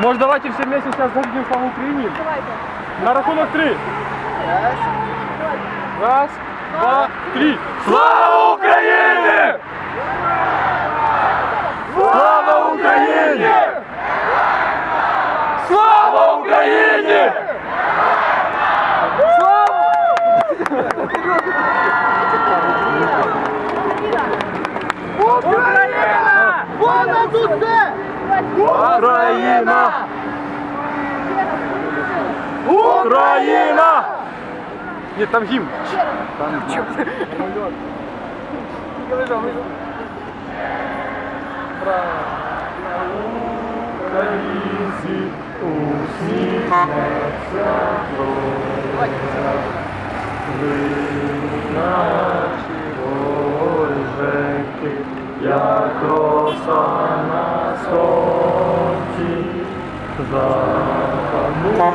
Может, давайте все вместе сейчас зажгем славу Украине? Давайте. На рахунок три. Раз, два, три. Слава Україні! Слава Україні! Слава Україні! Україна! Вона тут де! Україна! Україна! Ні, там гімн. Українці усміхнеться наші вороженьки, як роса на сонці, запанує